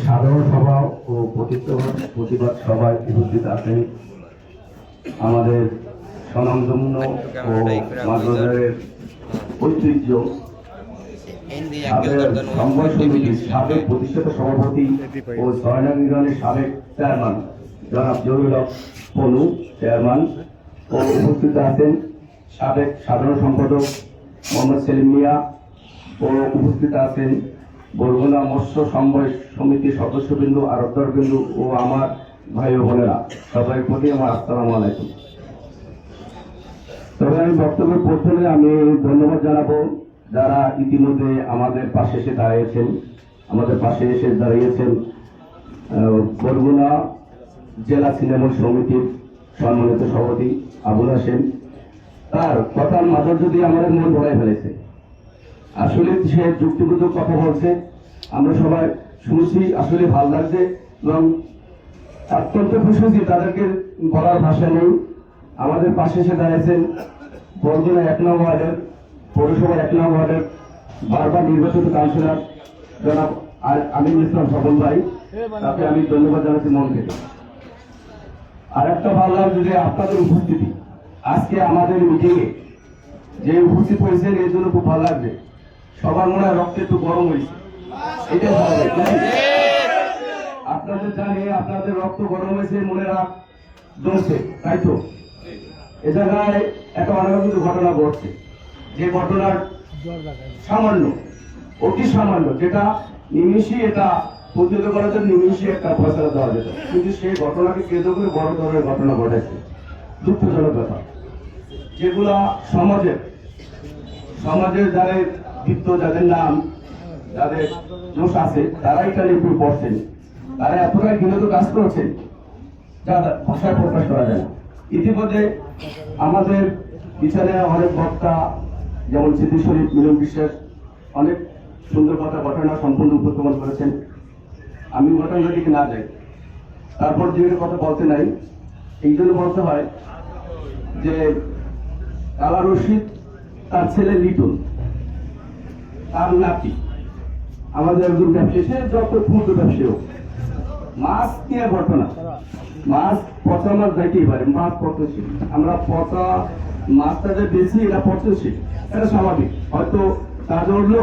সাধারণ সভা ও প্রতিবাদ সভায় উপস্থিত আছেন আমাদের স্বনামধন্য ও ঐতিহ্য সাবেক সংবাদ সমিতির সাবেক প্রতিষ্ঠাতা সভাপতি ও সয়না সাবেক চেয়ারম্যান জনাব জহিরুল পনু চেয়ারম্যান ও উপস্থিত আছেন সাবেক সাধারণ সম্পাদক মোহাম্মদ সেলিম মিয়া ও উপস্থিত আছেন বরগুনা মৎস্য সমবায় সমিতির সদস্যবৃন্দ, আরবদারবৃন্দ ও আমার ভাই ও বোনেরা। সবাই প্রতি আমার আসসালামু আলাইকুম। তবে আমি বক্তব্যের প্রথমে আমি ধন্যবাদ জানাব যারা ইতিমধ্যে আমাদের পাশে এসে দাঁড়িয়েছেন, আমাদের পাশে এসে দাঁড়িয়েছেন বরগুনা জেলা সিনেমা সমিতির সম্মানিত সভাপতি আবুল হাসেম তার কথার মাধুর্য যদি আমাদের মন ভরাই ফেলেছে। আসলে সে যুক্তিবোধক কথা বলছে। আমরা সবাই শুনছি, আসলে ভালো লাগছে এবং অত্যন্ত খুশি হয়েছি তাদেরকে বলার ভাষা নেই। আমাদের পাশে এসে দাঁড়িয়েছেন বরগুনা এক নং ওয়ার্ডের পৌরসভা এক নং ওয়ার্ডের বারবার নির্বাচিত কাউন্সিলর জনাব আ- আমিনুল ইসলাম সফল ভাই। তাকে আমি ধন্যবাদ জানাচ্ছি মন থেকে আর একটা ভালো লাগছে যে আপনাদের উপস্থিতি। আজকে আমাদের মিটিংয়ে যে উপস্থিত হয়েছেন, এর জন্য খুব ভালো লাগবে। সবার মনে হয় রক্ত একটু গরম হয়েছে। এটাই ভালো আপনাদের জানি, আপনাদের রক্ত গরম হয়েছে, মনে রাখ, জমছে, তাই তো? এ জায়গায় একটা অনেক কিছু ঘটনা ঘটছে। যে ঘটনার সামান্য, অতি সামান্য, যেটা নিমিষই এটা প্রতিরোধ করার জন্য নিমিষই একটা ফয়সলা দেওয়া যেত। কিন্তু সেই ঘটনাকে কেন্দ্র করে বড় ধরনের ঘটনা ঘটেছে। দুঃখজনক ব্যাপার। যেগুলা সমাজের সমাজের যাদের বৃত্ত যাদের নাম, যাদের দোষ আছে, তারাই এটা নিয়ে পড়ছেন তারা এতটাই ঘৃণত কাজ করছেন যা ভাষায় প্রকাশ করা যায় না। ইতিমধ্যে আমাদের বিচারে অনেক বক্তা, যেমন সিদ্ধি শরীফ মিলন বিশ্বাস, অনেক সুন্দর কথা ঘটনা সম্পূর্ণ উপস্থাপন করেছেন। আমি ঘটনার দিকে না যাই। তারপর যে কথা বলতে নাই। এই জন্য বলতে হয় যে কালা রশিদ তার ছেলে লিটন, তার নাতি। আমাদের একজন ব্যবসায়ী, সে যত ক্ষুদ্র ব্যবসায়ী হোক। মাছ নিয়ে ঘটনা। মাছ পচা মাছ যাইতেই পারে, মাছ পচনশীল। আমরা পচা মাছটা যে বেশি, এটা পচনশীল, এটা স্বাভাবিক। হয়তো কাজ উঠল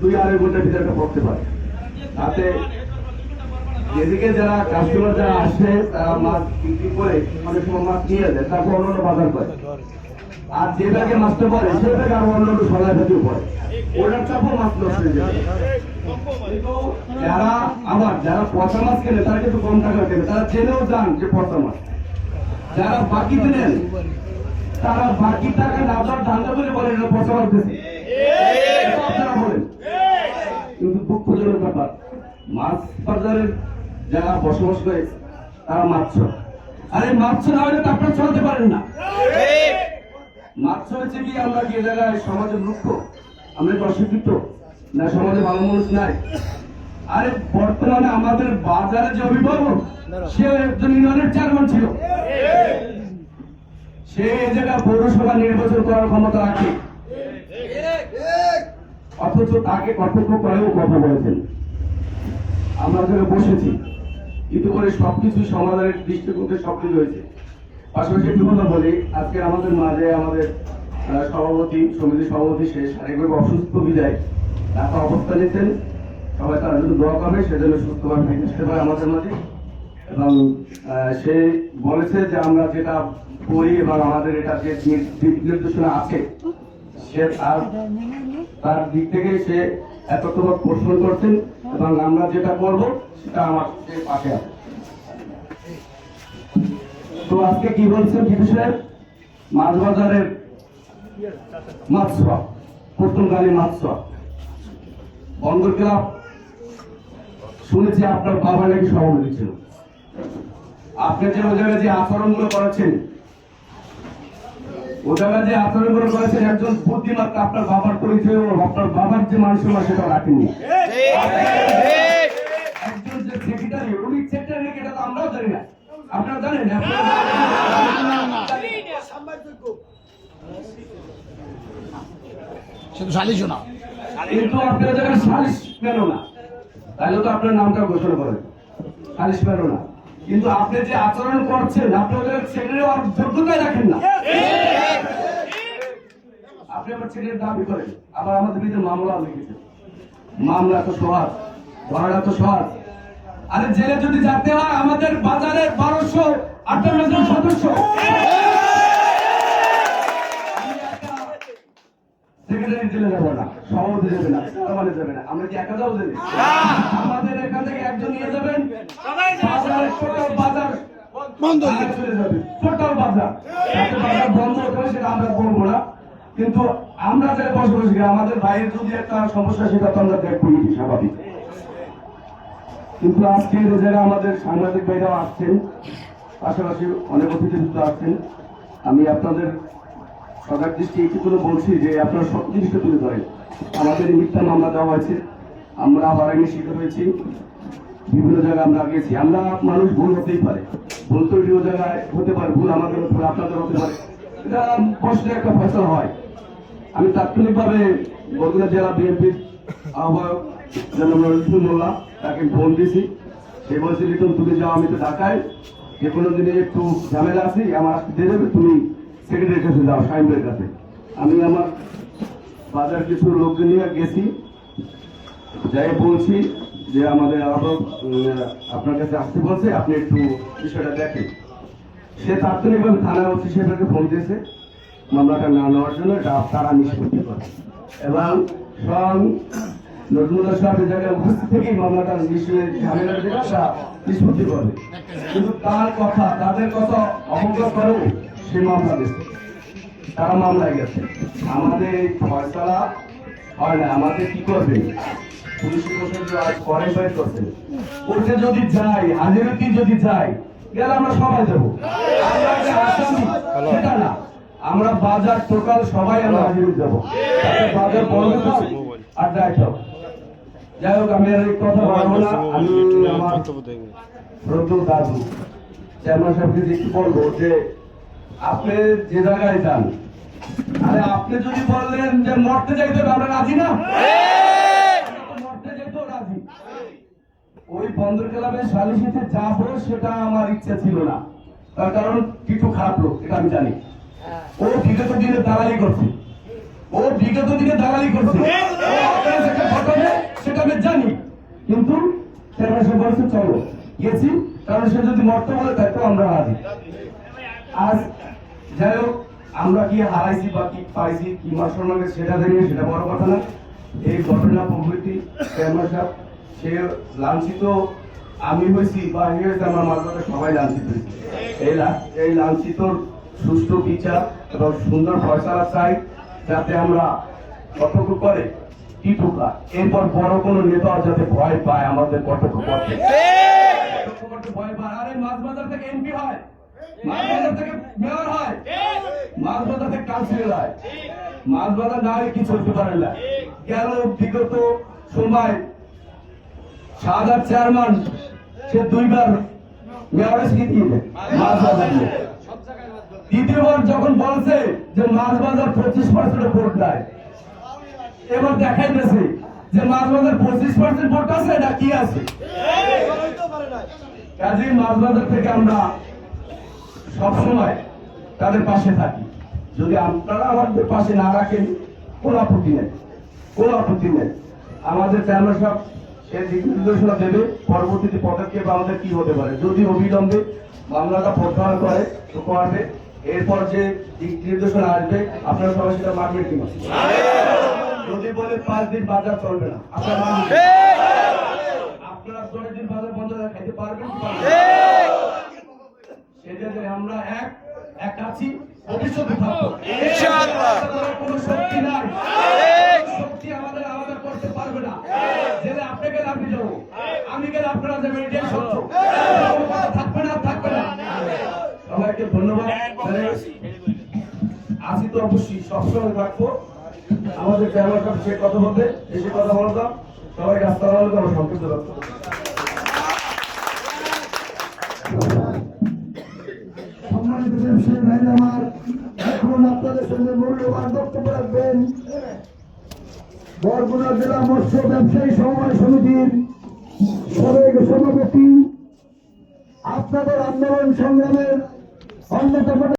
দুই আড়াই ঘণ্টার ভিতরে পড়তে পারে। তাতে যেদিকে যারা কাস্টমার যারা আসে তারা মাছ বিক্রি করে অনেক সময় মাছ নিয়ে যায় তারপর অন্য বাজার করে। আর যেটাকে ব্যাগে মাছটা পড়ে সে আরও অন্য অন্য সলাই ভেতেও পড়ে। ওটার চাপও মাছ নষ্ট হয়ে যাবে। যারা আবার যারা পচা মাছ কেনে তারা কিন্তু কম টাকা কেনে। তারা জেনেও যান যে পচা মাছ। যারা বাকিতে নেন তারা বাকি টাকা না দেওয়ার ধান্দা করে বলেন এটা পচা মাছ আপনারা বলেন। কিন্তু দুঃখজনক ব্যাপার মাছ বাজারের যারা বসবাস করে, তারা মাছ আরে মাছ না হলে তো আপনারা চলতে পারেন না। মাছ হয়েছে কি, আমরা এ জায়গায় সমাজে মূর্খ? আমরা কি অশিক্ষিত? না সমাজে ভালো মানুষ নাই? আরে বর্তমানে আমাদের বাজারে যে অভিভাবক, সে একজন ইউনিয়নের চেয়ারম্যান ছিল। সে এ জায়গায় পৌরসভা নির্বাচন করার ক্ষমতা রাখে। অথচ তাকে কর্তব্য করেও কথা বলেছেন। আমরা বসেছি। কিন্তু করে সবকিছু সমাধানের দৃষ্টিকোণ সবকিছু হয়েছে। পাশাপাশি একটু কথা বলি, আজকে আমাদের মাঝে আমাদের সভাপতি সমিতি সভাপতি সে শারীরিকভাবে অসুস্থ বিদায় ঢাকা অবস্থা নিতেন সবাই তার জন্য দোয়া করবে সেজন্য সুস্থভাবে ফিরে আসতে পারে আমাদের মাঝে। এবং সে বলেছে যে আমরা যেটা করি এবং আমাদের এটা যে দিক নির্দেশনা আছে, সে তার দিক থেকে সে করছেন এবং আমরা যেটা সেটা আমার পাশে তো আজকে কি বলছেন কি বিষয়ে মাছ বাজারের মাছ পর্তুগালি মাছ বন্দর ক্লাব, শুনেছি আপনার বাবা নাকি সভাপতি ছিল আপনি যে জায়গায় যে আচরণগুলো করেছেন ও জায়গায় যে আচরণগুলো করেছেন একজন বুদ্ধিমান আপনার বাবার পরিচয় ও আপনার বাবার যে মানুষের সেটা রাখেননি। একজন যে সেক্রেটারি উনি সেক্রেটারি এটা তো আমরাও জানি না। আপনারা জানেন আপনারা জানেন? না। কিন্তু আপনার জায়গায় সালিশ পেল না। তাহলে তো আপনার নামটা ঘোষণা করেন সালিশ পেল না। কিন্তু আপনি যে আচরণ করছেন, আপনি সেক্রেটারি আর রাখেন না। আপনি আমার ছেলের দাবি করেন, আবার আমাদের বিরুদ্ধে মামলা লিখেছেন মামলা তো সহজ ধরাটা তো সহজ। আরে জেলে যদি যেতে হয়, আমাদের বাজারের বারোশো আটান্ন জন সদস্য সেক্রেটারি জেলে যাব না। যাবে না যাবে না। আমরা কি একা যাব আমাদের এখান থেকে একজন নিয়ে যাবেন। টোটাল বাজার বন্ধ চলে যাবে। টোটাল বাজার। বাজার বন্ধ হতে সেটা আমরা বলব না। কিন্তু আমরা যারা বসবাস করি আমাদের বাইরে যদি একটা সমস্যা সেটা তো আমরা দেখব এটি স্বাভাবিক। কিন্তু আজকে যে জায়গায় আমাদের সাংবাদিক ভাইরাও আসছেন। পাশাপাশি অনেক অতিথিবৃন্দ আসছেন। আমি আপনাদের সরকার দৃষ্টি এইটুকু বলছি যে আপনারা সব জিনিসটা তুলে ধরেন। আমাদের মিথ্যা মামলা দেওয়া হয়েছে। আমরা হয়রানি শিকার হয়েছি। বিভিন্ন জায়গায় আমরা গেছি আমরা মানুষ ভুল হতেই পারে। ভুল তো বিভিন্ন জায়গায় হতে পারে, ভুল আমাদের হতে পারে আপনাদের হতে পারে। এটা বসলে একটা ফসল হয়। আমি তাৎক্ষণিকভাবে বগুড়া জেলা বিএনপির আহ্বায়ক জনাব রফিকুল মোল্লা, তাকে ফোন দিয়েছি। সে বলছে লিটন তুমি যাও, আমি তো ঢাকায়। যে কোনো দিনে একটু ঝামেলা আছি, আমার দিয়ে দেবে তুমি সেক্রেটারির কাছে যাও সাহেবের কাছে। আমি আমার বাজার কিছু লোকজন নিয়ে গেছি। যাই বলছি যে আমাদের আরও আপনার কাছে আসতে বলছে, আপনি একটু বিষয়টা দেখেন। সে তাৎক্ষণিকভাবে থানার ওসি সাহেবকে ফোন দিয়েছে। মামলাটা না নেওয়ার জন্য তারা নিষ্পত্তি করে। এবং স্বয়ং নজরুল্লাহ সাহেব জায়গায় উপস্থিত থেকেই মামলাটা নিষ্পত্তি করবে কিন্তু তার কথা, তাদের কথা অবজ্ঞা করেও সে মামলা দিচ্ছে তারা মামলায় গেছে। আমাদের এই ফয়সলা হয় না আমাদের কি করবে? পুলিশ প্রশাসন যে বের করছে। ওতে যদি যাই হাজিরতি যদি যাই গেলে আমরা সবাই যাব। আমরা সেটা না। আমরা বাজার টোটাল সবাই আমরা হাজির যাব। বাজার হোক আর যাই হোক। যাই হোক আমি আর কথা বলব না। আমি আমার প্রতুল দাদু চেয়ারম্যান সাহেবকে একটু বলব যে আপনি যে জায়গায় যান আরে আপনি যদি বললেন যে মরতে যাইতে হবে, আমরা রাজি না? মরতে যেতেও রাজি। ওই বন্দর ক্লাবে সালিশিতে যাব সেটা আমার ইচ্ছা ছিল না। তার কারণ কিছু খারাপ লোক এটা আমি জানি। ও বিগত দিনে দালালি করছে। ও বিগত দিনে দালালি করছে। সেটা আমি জানি। কিন্তু বলছে চলো গেছি। কারণ সে যদি মরতে বলে তাই তো আমরা রাজি। আজ যাই হোক আমরা কি হারাইছি বা কি পাইছি কি মাসমানে সেটা জানি সেটা বড় কথা না। এই ঘটনা প্রভৃতি সাহেব সে লাঞ্ছিত আমি হয়েছি বা হয়েছে আমার মাধ্যমে সবাই লাঞ্ছিত হয়েছি। এই এই লাঞ্ছিতর সুষ্ঠু বিচার এবং সুন্দর ফয়সালা চাই যাতে আমরা কটক করে টিটুকা এরপর বড় কোনো নেতা যাতে ভয় পায় আমাদের করতে করতে ভয় পায়। আরে মাছ বাজার থেকে এমপি হয়। মাছ বাজার থেকে মেয়র হয়। মাছ থেকে কাউন্সিলর হয় মাছ না হলে কিছু হতে পারে না। গেল বিগত সময় সাদার চেয়ারম্যান সে দুইবার মেয়রের কি দিয়ে মাছ বাজার নিয়ে। দ্বিতীয়বার যখন বলছে যে মাছ বাজার পঁচিশ পার্সেন্ট ভোট দেয় এবার দেখাইতেছে যে মাছ বাজার পঁচিশ পার্সেন্ট ভোট আছে না কি আছে? কাজে মাছ বাজার থেকে আমরা সবসময় তাদের পাশে থাকি। যদি আপনারা আমাদের পাশে না রাখেন, কোনো আপত্তি নেই। কোনো আপত্তি নেই। আমাদের চেয়ারম্যান সাহেব সে দিক নির্দেশনা দেবে, পরবর্তীতে পদক্ষেপ আমাদের কি হতে পারে। যদি অবিলম্বে মামলাটা প্রত্যাহার করে, তো করবে। এরপর যে দিক নির্দেশনা আসবে, আপনারা সবাই সেটা মানবেন কিনা যদি বলে পাঁচ দিন বাজার চলবে না, আপনারা আপনারা দশ দিন বাজার বন্ধ খাইতে পারবেন কি যে আমরা এক এক আছি ভবিষ্যতে থাকব ইনশাআল্লাহ। কোনো শক্তি নাই। শক্তি আমাদের আমাদের করতে পারবে না। জেলে আপনি গেলে আমি যাব। আমি গেলে আপনারা যাবেন এটাই সত্য। থাকবে না থাকবে না। সবাইকে ধন্যবাদ। আসি তো অবশ্যই সবসময় থাকব। আমাদের চেয়ারম্যান সে কথা বলতে এসে কথা বলতাম আসসালামু আলাইকুম আমার সংক্ষিপ্ত বক্তব্য। বরগুনা জেলা মৎস্য ব্যবসায়ী সমবায় সমিতির সভাপতি। আপনাদের আন্দোলন সংগ্রামের অন্যতম